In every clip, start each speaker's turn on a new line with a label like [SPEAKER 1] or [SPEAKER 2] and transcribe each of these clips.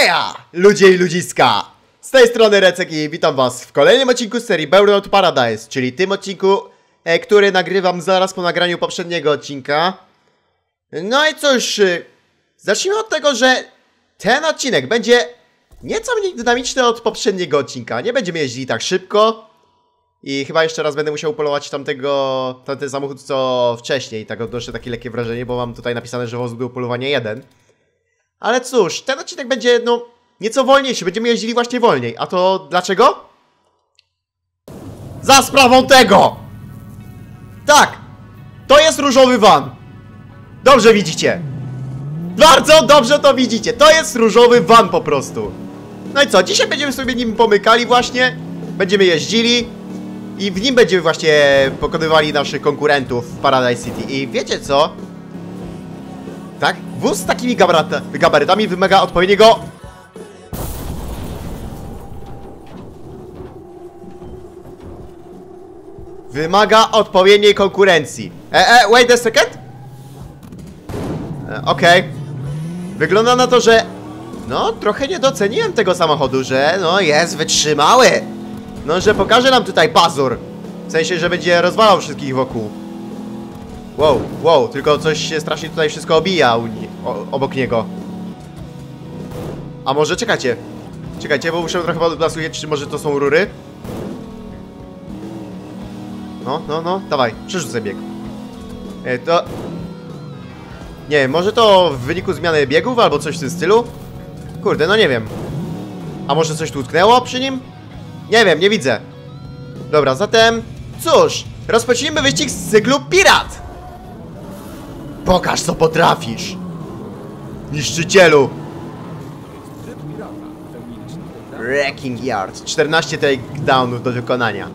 [SPEAKER 1] Heja! Ludzie i ludziska! Z tej strony Recek i witam was w kolejnym odcinku serii Burnout Paradise, czyli tym odcinku, e, który nagrywam zaraz po nagraniu poprzedniego odcinka. No i cóż, y, zacznijmy od tego, że ten odcinek będzie nieco mniej dynamiczny od poprzedniego odcinka. Nie będziemy jeździli tak szybko i chyba jeszcze raz będę musiał polować tamtego, tamten samochód co wcześniej. Tak odnoszę takie lekkie wrażenie, bo mam tutaj napisane, że woz był polowanie 1. Ale cóż, ten odcinek będzie, no, nieco wolniejszy. Będziemy jeździli właśnie wolniej. A to dlaczego? Za sprawą tego! Tak! To jest różowy van. Dobrze widzicie. Bardzo dobrze to widzicie. To jest różowy van po prostu. No i co? Dzisiaj będziemy sobie nim pomykali właśnie. Będziemy jeździli. I w nim będziemy właśnie pokonywali naszych konkurentów w Paradise City. I wiecie co? Wóz z takimi gabaryta, gabarytami wymaga odpowiedniego... Wymaga odpowiedniej konkurencji. E, e, wait a second? E, Okej. Wygląda na to, że... No, trochę nie doceniłem tego samochodu, że no jest wytrzymały. No, że pokaże nam tutaj pazur. W sensie, że będzie rozwalał wszystkich wokół. Wow, wow, tylko coś się strasznie tutaj wszystko obija u o, obok niego. A może czekajcie. Czekajcie, bo muszę trochę podblasuje, czy może to są rury? No, no, no, dawaj, przerzucę bieg. E, to... Nie może to w wyniku zmiany biegów albo coś w tym stylu? Kurde, no nie wiem. A może coś tu utknęło przy nim? Nie wiem, nie widzę. Dobra, zatem... Cóż, rozpocznijmy wyścig z cyklu Pirat! Pokaż co potrafisz! Niszczycielu! Wrecking Yard. 14 takedownów do wykonania.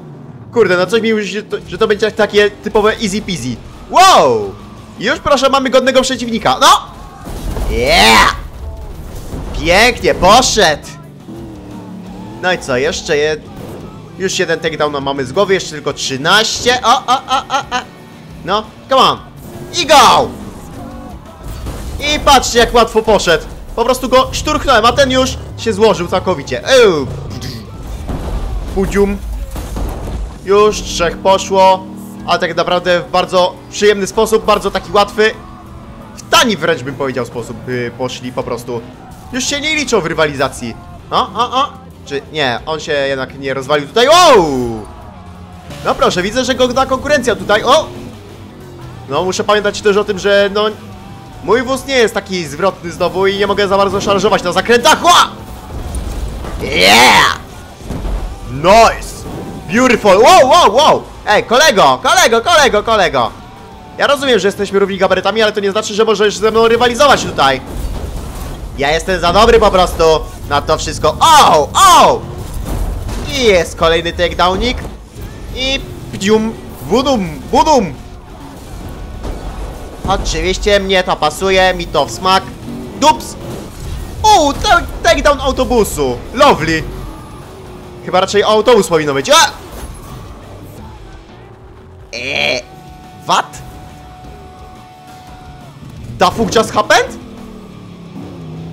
[SPEAKER 1] Kurde, no coś mi już, że to, że to będzie takie typowe easy peasy. Wow! Już proszę, mamy godnego przeciwnika. No! Yeah! Pięknie, poszedł! No i co, jeszcze je... Już jeden takedown mamy z głowy, jeszcze tylko 13. O, o, o, o, o. No, come on. I go! I patrzcie jak łatwo poszedł. Po prostu go szturchnąłem, a ten już się złożył całkowicie. Pudzium. Już trzech poszło. Ale tak naprawdę w bardzo przyjemny sposób, bardzo taki łatwy. W tani wręcz bym powiedział sposób yy, poszli po prostu. Już się nie liczą w rywalizacji. O, o, o. Czy nie, on się jednak nie rozwalił tutaj. Wow! No proszę, widzę, że godna konkurencja tutaj. O! No, muszę pamiętać też o tym, że no... Mój wóz nie jest taki zwrotny znowu i nie mogę za bardzo szarżować na zakrętach. Ła! Yeah! Nice! Beautiful! Wow, wow, wow! Ej, kolego, kolego, kolego, kolego! Ja rozumiem, że jesteśmy równi gabarytami, ale to nie znaczy, że możesz ze mną rywalizować tutaj. Ja jestem za dobry po prostu na to wszystko. O, o! I jest kolejny takedownik. I pdium, wudum, wudum. Oczywiście mnie to pasuje, mi to w smak. Dups! Ta- takedown autobusu. Lovely. Chyba raczej autobus powinno być. A! Eee, what? The fuck just happened?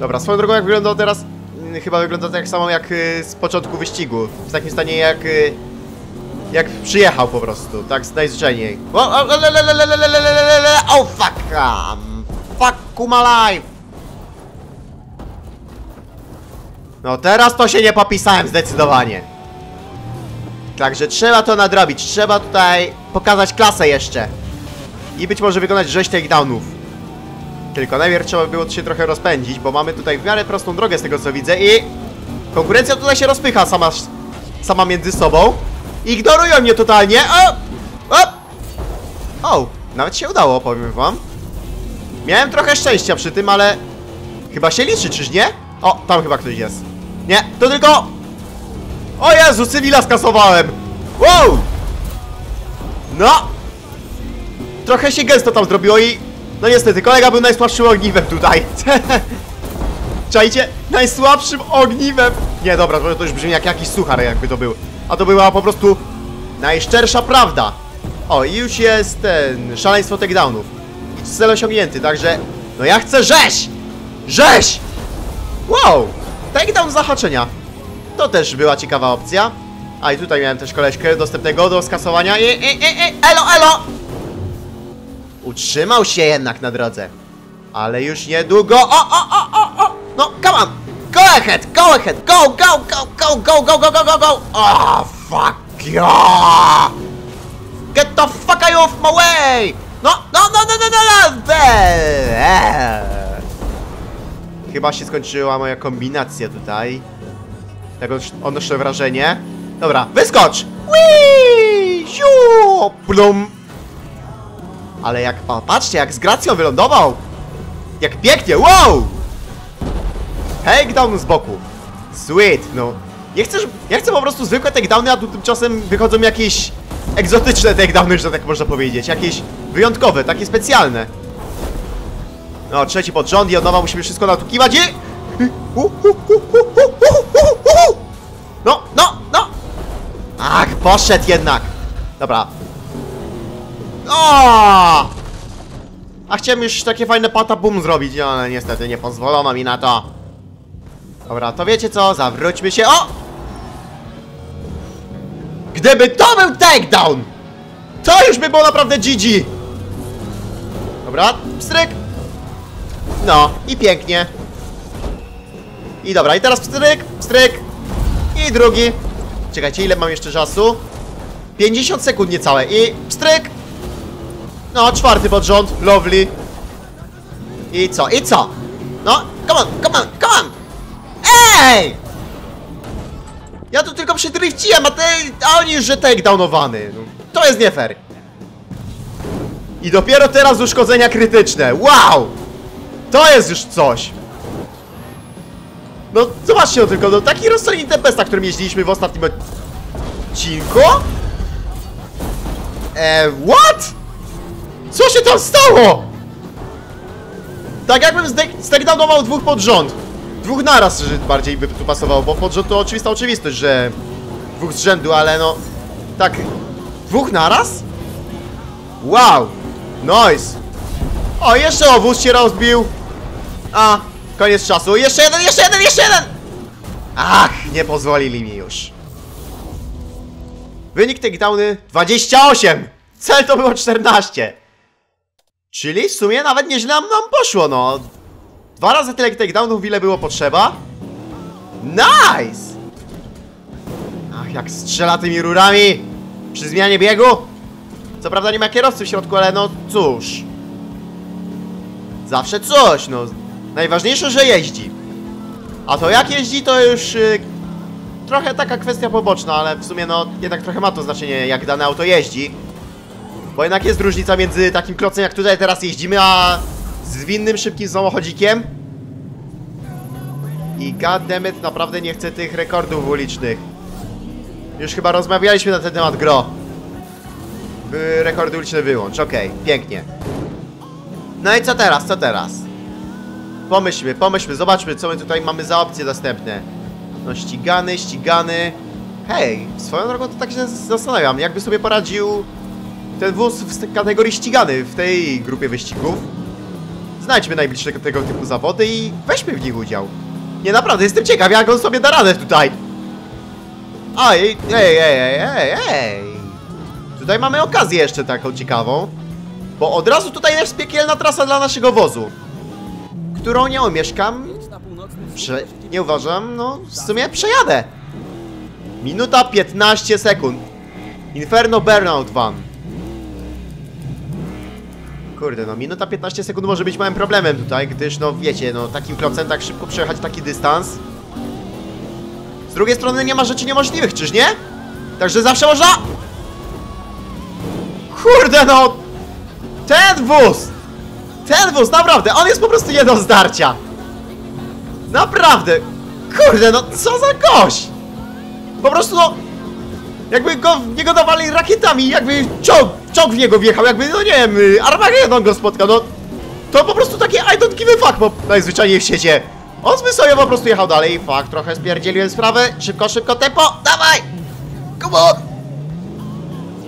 [SPEAKER 1] Dobra, swoją drogą jak wyglądał teraz, mm, chyba wygląda tak samo jak y, z początku wyścigu. W takim stanie jak... Y, jak przyjechał po prostu, tak najzwyczajniej. Oh fuck! Fuck kuma life! No teraz to się nie popisałem zdecydowanie. Także trzeba to nadrobić, trzeba tutaj pokazać klasę jeszcze. I być może wykonać rzeź takedownów. Tylko najpierw trzeba było się trochę rozpędzić, bo mamy tutaj w miarę prostą drogę z tego co widzę i... Konkurencja tutaj się rozpycha sama, sama między sobą. Ignorują mnie totalnie. O! O! O! Nawet się udało, powiem wam. Miałem trochę szczęścia przy tym, ale... Chyba się liczy, czyż nie? O, tam chyba ktoś jest. Nie, to tylko... O Jezu, cywila skasowałem! Wow! No! Trochę się gęsto tam zrobiło i... No niestety, kolega był najsłabszym ogniwem tutaj. Czajcie? Najsłabszym ogniwem! Nie, dobra, to już brzmi jak jakiś suchar, jakby to był. A to była po prostu najszczersza prawda. O, i już jest ten szaleństwo takedownów. I cel osiągnięty, także... No ja chcę rzeź! Rzeź! Wow! takedown zahaczenia. To też była ciekawa opcja. A i tutaj miałem też koleżkę dostępnego do skasowania i, i, i, i elo, elo! Utrzymał się jednak na drodze. Ale już niedługo, o, o, o, o, o! No, come on! Go ahead, go ahead, go, go, go, go, go, go, go, go, go, go! Oh, fuck yeah! Get the fuck out of my way! No, no, no, no, no, no, no! Eee. Chyba się skończyła moja kombinacja tutaj. Tego odnoszę wrażenie. Dobra, wyskocz! Whee! Siu! Plum! Ale jak, patrzcie, jak z gracją wylądował! Jak pięknie, wow! Takedown z boku. Sweet, no. Nie chcesz, ja chcę po prostu zwykłe takedowny, a tu tymczasem wychodzą jakieś egzotyczne takedowny, że tak można powiedzieć. Jakieś wyjątkowe, takie specjalne. No, trzeci pod rząd i od nowa musimy wszystko natukiwać i... No, no, no! Ach, poszedł jednak! Dobra. O! A chciałem już takie fajne patapum zrobić, ale niestety nie pozwolono mi na to. Dobra, to wiecie co? Zawróćmy się. O! Gdyby to był takedown! To już by było naprawdę GG! Dobra, pstryk! No, i pięknie. I dobra, i teraz pstryk, pstryk. I drugi. Czekajcie, ile mam jeszcze czasu? 50 sekund niecałe i pstryk! No, czwarty pod rząd, lovely. I co, i co? No, come on, come on! Ej! Ja tu tylko przydrifciłem, a ty, a oni już że takedownowany. No, to jest nie fair. I dopiero teraz uszkodzenia krytyczne. Wow! To jest już coś. No, zobaczcie no tylko, no taki rozstrzelił Tempesta, którym jeździliśmy w ostatnim odcinku. Eee, what? Co się tam stało? Tak jakbym zdegdownował dwóch pod rząd. Dwóch naraz, bardziej by tu pasowało, bo pod rząd to oczywista oczywistość, że dwóch z rzędu, ale no... Tak... Dwóch naraz? Wow! Nice! O, jeszcze obóz się rozbił! A, koniec czasu. Jeszcze jeden, jeszcze jeden, jeszcze jeden! Ach, nie pozwolili mi już. Wynik takedowny 28! Cel to było 14. Czyli w sumie nawet nieźle nam poszło, no. Dwa razy tyle takedownów, ile było potrzeba. Nice! Ach, jak strzela tymi rurami przy zmianie biegu. Co prawda nie ma kierowcy w środku, ale no cóż. Zawsze coś, no. Najważniejsze, że jeździ. A to jak jeździ, to już yy, trochę taka kwestia poboczna, ale w sumie no jednak trochę ma to znaczenie, jak dane auto jeździ. Bo jednak jest różnica między takim klocem, jak tutaj teraz jeździmy, a zwinnym, szybkim samochodzikiem. I goddammit, naprawdę nie chcę tych rekordów ulicznych. Już chyba rozmawialiśmy na ten temat, gro. By rekordy uliczne wyłącz, okej, okay, pięknie. No i co teraz, co teraz? Pomyślmy, pomyślmy, zobaczmy, co my tutaj mamy za opcje dostępne. No ścigany, ścigany. Hej, swoją drogą to tak się zastanawiam, jakby sobie poradził ten wóz w kategorii ścigany w tej grupie wyścigów. Znajdźmy najbliższe tego typu zawody i weźmy w nich udział. Nie, naprawdę, jestem ciekaw, jak on sobie da radę tutaj. Ej, ej, ej, ej, ej, ej. Tutaj mamy okazję jeszcze taką ciekawą. Bo od razu tutaj jest piekielna trasa dla naszego wozu. Którą nie omieszkam. Prze nie uważam, no w sumie przejadę. Minuta 15 sekund. Inferno Burnout Van. Kurde, no minuta 15 sekund może być małym problemem tutaj, gdyż no wiecie, no takim klocem tak szybko przejechać taki dystans. Z drugiej strony nie ma rzeczy niemożliwych, czyż nie? Także zawsze można... Kurde no! Ten wóz! Ten wóz, naprawdę, on jest po prostu do zdarcia! Naprawdę! Kurde, no co za gość! Po prostu no... Jakby go niego dawali rakietami, jakby czołg, czołg w niego wjechał, jakby, no nie wiem, Armageddon go spotkał, no... To po prostu takie I don't give a fuck, bo najzwyczajniej w świecie. On sobie po prostu jechał dalej, fuck, trochę spierdzieliłem sprawę, szybko, szybko, tempo, dawaj! Come on!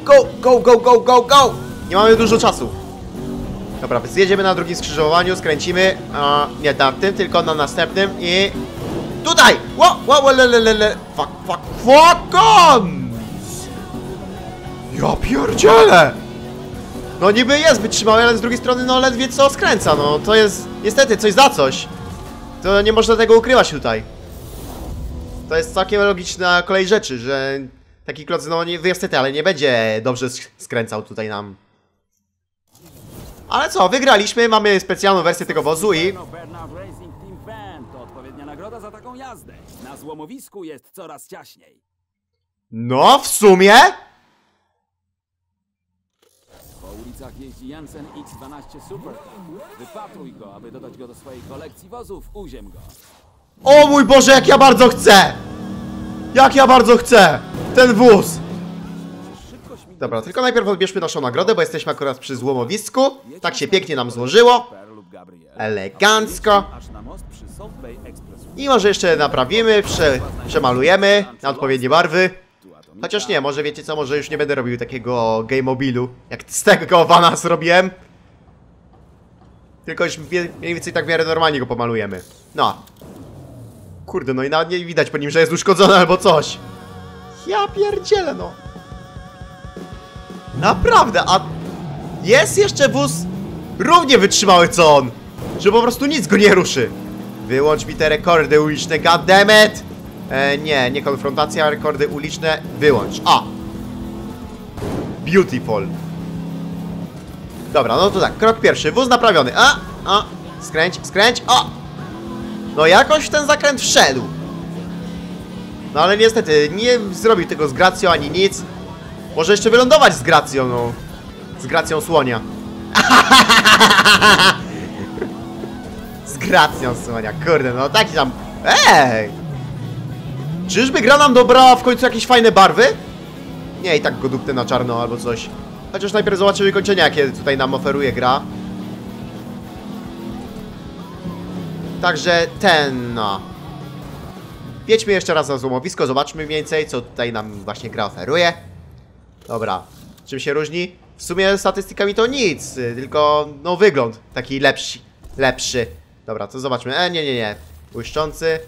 [SPEAKER 1] Go, go, go, go, go, go! Nie mamy dużo czasu. Dobra, zjedziemy na drugim skrzyżowaniu, skręcimy, a nie na tym, tylko na następnym i... Tutaj! Ło, ło, ło, le, le, le, le. Fuck, fuck, fuck on! Ja pierdzielę! No niby jest wytrzymały, ale z drugiej strony no ledwie co skręca, no to jest niestety coś za coś. To nie można tego ukrywać tutaj. To jest całkiem logiczna kolej rzeczy, że taki kloc, no nie, niestety, ale nie będzie dobrze sk- skręcał tutaj nam. Ale co, wygraliśmy, mamy specjalną wersję tego wozu i...
[SPEAKER 2] Na złomowisku jest coraz ciaśniej.
[SPEAKER 1] No, w sumie...
[SPEAKER 2] Po ulicach jeździ Jansen X12 Super. Wypatruj go, aby dodać go do swojej kolekcji wozów. Uziem go.
[SPEAKER 1] O mój Boże, jak ja bardzo chcę! Jak ja bardzo chcę! Ten wóz! Dobra, tylko najpierw odbierzmy naszą nagrodę, bo jesteśmy akurat przy złomowisku. Tak się pięknie nam złożyło. Elegancko. I może jeszcze naprawimy, prze, przemalujemy na odpowiednie barwy. Chociaż nie, może wiecie co, może już nie będę robił takiego game mobilu, jak z tego vana zrobiłem. Tylko już mniej więcej tak w miarę normalnie go pomalujemy. No. Kurde, no i nawet nie widać po nim, że jest uszkodzony albo coś. Ja pierdzielę, no. Naprawdę, a jest jeszcze wóz równie wytrzymały co on, że po prostu nic go nie ruszy. Wyłącz mi te rekordy uliczne, goddammit! E, nie, nie konfrontacja, rekordy uliczne, wyłącz. A! Beautiful. Dobra, no to tak, krok pierwszy, wóz naprawiony. A, a, skręć, skręć, o! No jakoś w ten zakręt wszedł. No ale niestety, nie zrobił tego z gracją ani nic. Może jeszcze wylądować z gracją, no. Z gracją słonia. Z gracją słonia, kurde, no taki tam... Ej! Czyżby gra nam dobrała w końcu jakieś fajne barwy? Nie, i tak go na czarno albo coś. Chociaż najpierw zobaczymy kończenia, jakie tutaj nam oferuje gra. Także ten, no. Wiedźmy jeszcze raz na złomowisko, zobaczmy więcej, co tutaj nam właśnie gra oferuje. Dobra, czym się różni? W sumie statystykami to nic, y, tylko no wygląd taki lepszy, lepszy. Dobra, to zobaczmy. E, nie, nie, nie. Błyszczący.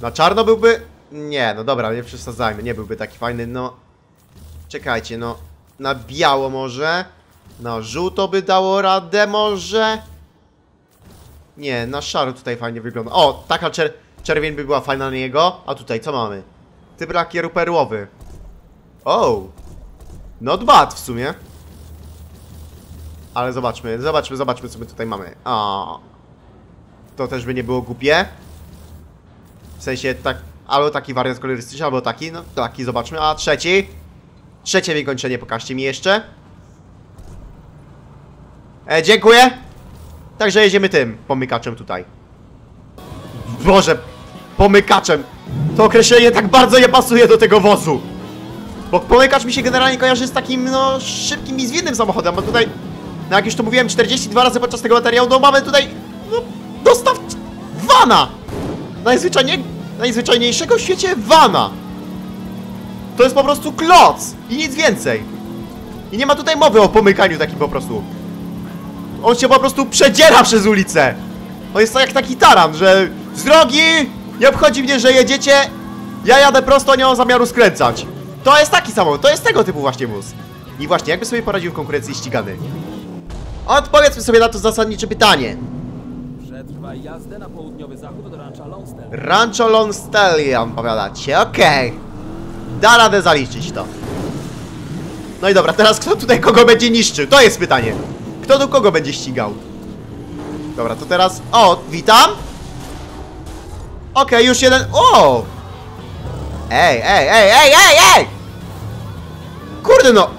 [SPEAKER 1] Na czarno byłby... Nie, no dobra, nie przesadzajmy, nie byłby taki fajny, no... Czekajcie, no... Na biało może? Na żółto by dało radę może? Nie, na szaro tutaj fajnie wygląda. O, taka czer czerwień by była fajna na niego. A tutaj, co mamy? Typ perłowy. O! Not bad w sumie. Ale zobaczmy, zobaczmy, zobaczmy co my tutaj mamy. A, To też by nie było głupie. Sensie tak, albo taki wariant kolorystyczny, albo taki, no taki zobaczmy. A trzeci? Trzecie wykończenie pokażcie mi jeszcze. E, dziękuję. Także jedziemy tym pomykaczem tutaj. Boże, pomykaczem. To określenie tak bardzo nie pasuje do tego wozu. Bo pomykacz mi się generalnie kojarzy z takim, no, szybkim i zwinnym samochodem, bo tutaj, no jak już to mówiłem 42 razy podczas tego materiału, no mamy tutaj, no, dostaw vana! Najzwyczajniej, najzwyczajniejszego w świecie vana! To jest po prostu kloc i nic więcej. I nie ma tutaj mowy o pomykaniu takim po prostu. On się po prostu przedziera przez ulicę. On jest jak taki taran, że z drogi nie obchodzi mnie, że jedziecie, ja jadę prosto, nie mam zamiaru skręcać. To jest taki samochód, to jest tego typu właśnie wóz. I właśnie, jakby sobie poradził w konkurencji ścigany? Odpowiedzmy sobie na to zasadnicze pytanie.
[SPEAKER 2] Przetrwaj jazdę na południowy zachód Lonsdale.
[SPEAKER 1] Rancho Stallion, powiadacie, okej. Da radę zaliczyć to. No i dobra, teraz kto tutaj kogo będzie niszczył? To jest pytanie. Kto tu kogo będzie ścigał? Dobra, to teraz... O, witam! Okej, już jeden... O! Ej, ej, ej, ej, ej, ej! Kurde no!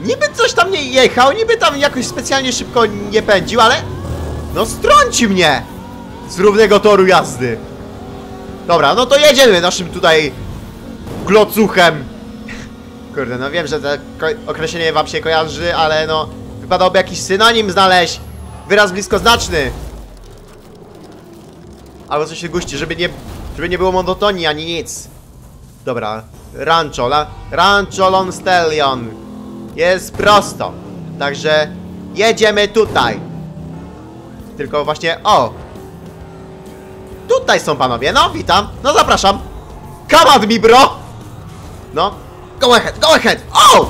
[SPEAKER 1] Niby coś tam nie jechał, niby tam jakoś specjalnie szybko nie pędził, ale... No strąci mnie! Z równego toru jazdy. Dobra, no to jedziemy naszym tutaj glocuchem. Kurde, no wiem, że to określenie wam się kojarzy, ale no wypadałoby jakiś synonim znaleźć. Wyraz bliskoznaczny. Albo coś się guści, żeby nie, żeby nie było monotonii ani nic. Dobra, Rancho, la, Rancho Stallion. Jest prosto. Także jedziemy tutaj. Tylko właśnie, o, Tutaj są panowie, no witam, no zapraszam. Come mi bro! No, go ahead, go ahead! Oh!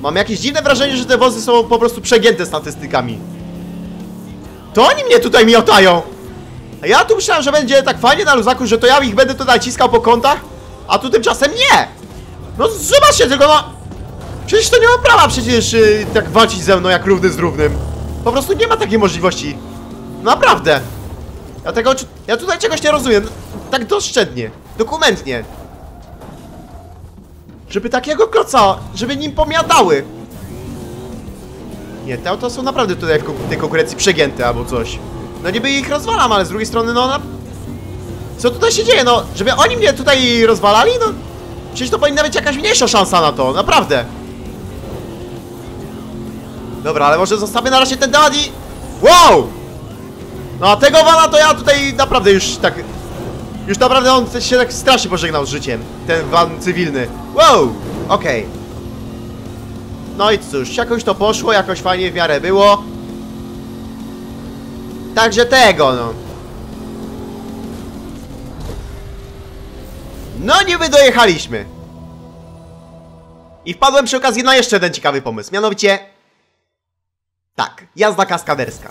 [SPEAKER 1] Mam jakieś dziwne wrażenie, że te wozy są po prostu przegięte statystykami. To oni mnie tutaj miotają! A ja tu myślałem, że będzie tak fajnie na luzaku, że to ja ich będę tutaj ciskał po kątach, a tu tymczasem nie! No zobaczcie tylko, no... Przecież to nie ma prawa przecież yy, tak walczyć ze mną jak równy z równym. Po prostu nie ma takiej możliwości. Naprawdę. Ja tego, ja tutaj czegoś nie rozumiem. Tak doszczętnie, dokumentnie. Żeby takiego kloca, żeby nim pomiatały. Nie, te auto są naprawdę tutaj w kon- tej konkurencji przegięte albo coś. No niby ich rozwalam, ale z drugiej strony no... Na... Co tutaj się dzieje? No, żeby oni mnie tutaj rozwalali? No... Przecież to powinna być jakaś mniejsza szansa na to, naprawdę. Dobra, ale może zostawię na razie ten temat i... Wow! No a tego wana to ja tutaj naprawdę już tak... Już naprawdę on się tak strasznie pożegnał z życiem. Ten van cywilny. Wow! Okej. No i cóż, jakoś to poszło, jakoś fajnie w miarę było. Także tego, no. No niby dojechaliśmy. I wpadłem przy okazji na jeszcze jeden ciekawy pomysł, mianowicie... Tak, jazda kaskaderska.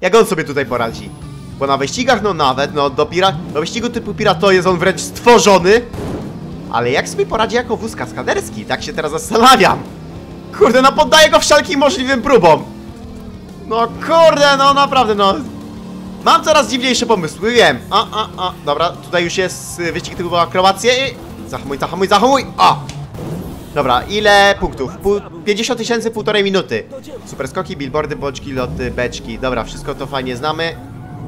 [SPEAKER 1] Jak on sobie tutaj poradzi? Bo na wyścigach, no nawet, no do pira... Do wyścigu typu Pirato jest on wręcz stworzony. Ale jak sobie poradzi jako wóz kaskaderski? Tak się teraz zastanawiam. Kurde, no poddaję go wszelkim możliwym próbom. No kurde, no naprawdę, no. Mam coraz dziwniejsze pomysły, wiem. A, a, a. Dobra, tutaj już jest y, wyścig typu akrobacje i... Zahamuj, zahamuj, zahamuj! Dobra, ile punktów? Pół, 50 tysięcy, półtorej minuty. Super skoki, billboardy, boczki, loty, beczki. Dobra, wszystko to fajnie znamy.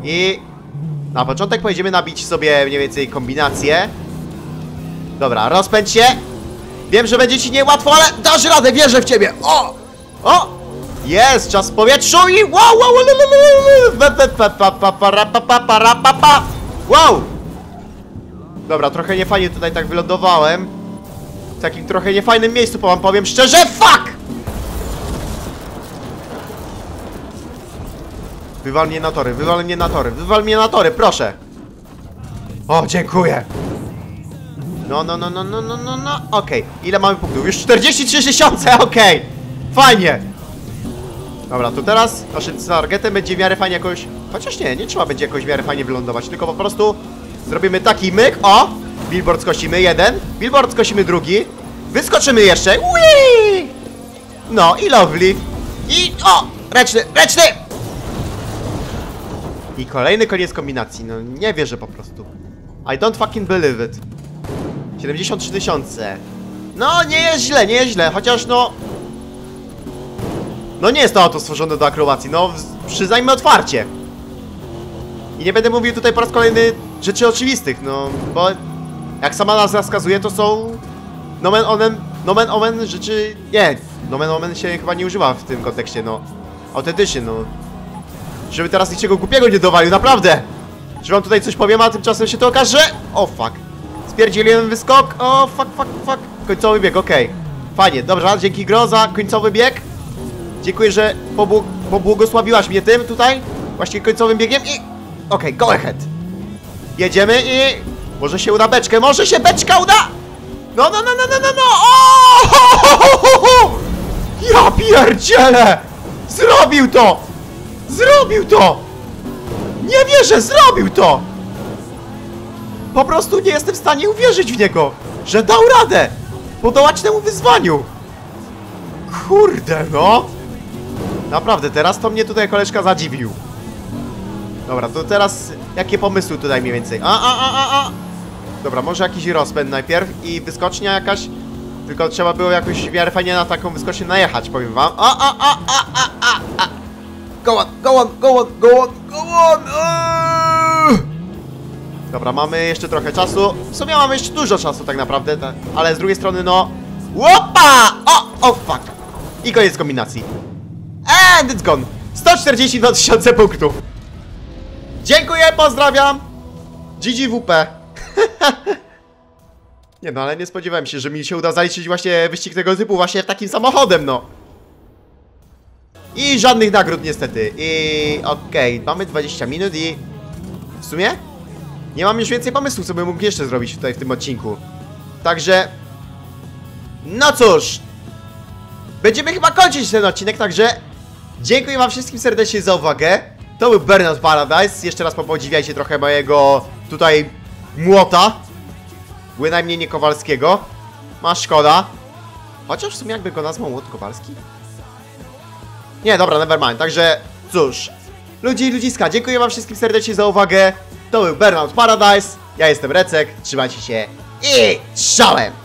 [SPEAKER 1] I... Na początek pojedziemy nabić sobie mniej więcej kombinację. Dobra, rozpędź się. Wiem, że będzie ci niełatwo, ale dasz radę, wierzę w ciebie. O! O! Jest, czas w powietrzu i wow, wow, wow, wow! Dobra, trochę niefajnie tutaj tak wylądowałem. Takim trochę niefajnym miejscu, po wam powiem szczerze, fuck! Wywal mnie na tory, wywal mnie na tory, wywal mnie na tory, proszę! O, dziękuję! No, no, no, no, no, no, no, no, okej. Ile mamy punktów? Już 43 tysiące, okej! Fajnie! Dobra, to teraz naszym targetem będzie w miarę fajnie jakoś... Chociaż nie, nie trzeba będzie jakoś w miarę fajnie wylądować, tylko po prostu zrobimy taki myk, o! Billboard skosimy jeden, billboard skosimy drugi, wyskoczymy jeszcze, Whee! No i lovely. I o! Ręczny, ręczny! I kolejny koniec kombinacji, no nie wierzę po prostu. I don't fucking believe it. 73 tysiące. No, nie jest źle, nie jest źle, chociaż no... No nie jest to auto stworzone do akrobacji, no przyznajmy otwarcie. I nie będę mówił tutaj po raz kolejny rzeczy oczywistych, no bo jak sama nazwa wskazuje, to są nomen omen, nomen omen rzeczy... Nie, nomen omen się chyba nie używa w tym kontekście, no. Autentycznie, no. Żeby teraz niczego głupiego nie dowalił, naprawdę! Że wam tutaj coś powiem, a tymczasem się to okaże... O, fuck. Spierdzieliłem wyskok. O, fuck, fuck, fuck. Końcowy bieg, okej. Fajnie, dobrze, dzięki Gro za końcowy bieg. Dziękuję, że pobłog pobłogosławiłaś mnie tym tutaj. Właśnie końcowym biegiem i... Okej, go ahead. Jedziemy i... Może się uda beczkę, może się beczka uda! No, no, no, no, no, no, no! O! Ja pierdzielę! Zrobił to! Zrobił to! Nie wierzę, zrobił to! Po prostu nie jestem w stanie uwierzyć w niego, że dał radę podołać temu wyzwaniu. Kurde, no. Naprawdę, teraz to mnie tutaj koleżka zadziwił. Dobra, to teraz jakie pomysły tutaj mniej więcej? A, a, a, a, a. Dobra, może jakiś rozpęd najpierw i wyskocznia jakaś. Tylko trzeba było jakoś w miarę fajnie na taką wyskocznię najechać, powiem wam. A, a, a, a, a, a, a. Go on, go on, go on, go on, go on. Dobra, mamy jeszcze trochę czasu. W sumie mamy jeszcze dużo czasu tak naprawdę, ta- ale z drugiej strony no... Łopa! O, o fuck! I koniec kombinacji. And it's gone. 142 tysiące punktów. Dziękuję, pozdrawiam. GGWP. nie no, ale nie spodziewałem się, że mi się uda zaliczyć właśnie wyścig tego typu właśnie takim samochodem, no. I żadnych nagród niestety. I okej, mamy 20 minut i w sumie nie mam już więcej pomysłów, co bym mógł jeszcze zrobić tutaj w tym odcinku. Także no cóż, będziemy chyba kończyć ten odcinek, także dziękuję wam wszystkim serdecznie za uwagę. To był Burnout Paradise. Jeszcze raz podziwiajcie trochę mojego tutaj młota. Bynajmniej nie Kowalskiego. Ma szkoda. Chociaż w sumie jakby go nazwał młot Kowalski? Nie, dobra, nevermind. Także cóż. Ludzi i ludziska, dziękuję wam wszystkim serdecznie za uwagę. To był Burnout Paradise. Ja jestem Recek. Trzymajcie się i strzałem!